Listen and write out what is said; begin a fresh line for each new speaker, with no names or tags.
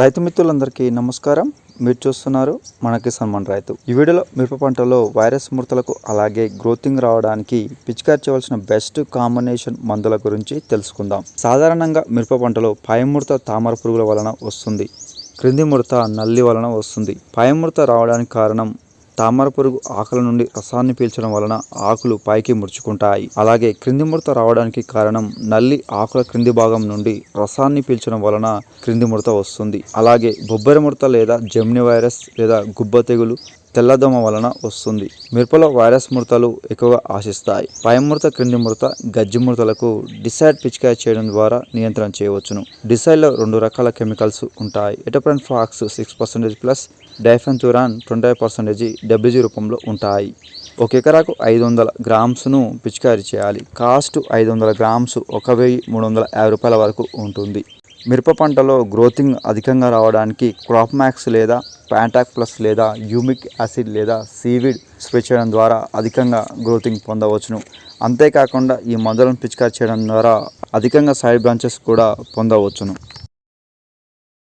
రైతు మిత్రులందరికీ నమస్కారం. మీరు చూస్తున్నారు మన కిసాన్ మన రైతు. ఈ వీడియోలో మిరప పంటలో వైరస్ ముడతలకు అలాగే గ్రోతింగ్ రావడానికి పిచికారి చేయవలసిన బెస్ట్ కాంబినేషన్ మందుల గురించి తెలుసుకుందాం. సాధారణంగా మిరప పంటలో పాయముడత తామర పురుగుల వలన వస్తుంది. క్రింది ముడత నల్లి వలన వస్తుంది. పాయముడత రావడానికి కారణం తామర పురుగు ఆకుల నుండి రసాన్ని పీల్చడం వలన ఆకులు పైకి ముడుచుకుంటాయి. అలాగే క్రింది ముడత రావడానికి కారణం నల్లి ఆకుల క్రింది భాగం నుండి రసాన్ని పీల్చడం వలన క్రింది ముడత వస్తుంది. అలాగే బొబ్బరి ముడత లేదా జెమ్ని వైరస్ లేదా గుబ్బ తెగులు తెల్లదోమ వలన వస్తుంది. మిరపలో వైరస్ ముడతలు ఎక్కువగా ఆశిస్తాయి. పై ముడత క్రింది ముడత గజ్జి ముడతలకు డిసైడ్ పిచికాయ చేయడం ద్వారా నియంత్రణ చేయవచ్చును. డిసైడ్లో రెండు రకాల కెమికల్స్ ఉంటాయి. Etofenprox six percentage plus diafenthiuron twenty five percentage WG రూపంలో ఉంటాయి. ఒక ఎకరాకు ఐదు వందల గ్రామ్స్ను పిచికారీ చేయాలి. కాస్ట్ ఐదు వందల గ్రామ్స్ ఒక వెయ్యి మూడు వందల యాభై రూపాయల వరకు ఉంటుంది. మిరప పంటలో గ్రోతింగ్ అధికంగా రావడానికి క్రాప్ మ్యాక్స్ లేదా ప్యాంటాక్ ప్లస్ లేదా యూమిక్ యాసిడ్ లేదా సీవిడ్ స్ప్రే చేయడం ద్వారా అధికంగా గ్రోతింగ్ పొందవచ్చును. అంతేకాకుండా ఈ మందులను పిచికారి చేయడం ద్వారా అధికంగా సైడ్ బ్రాంచెస్ కూడా పొందవచ్చును.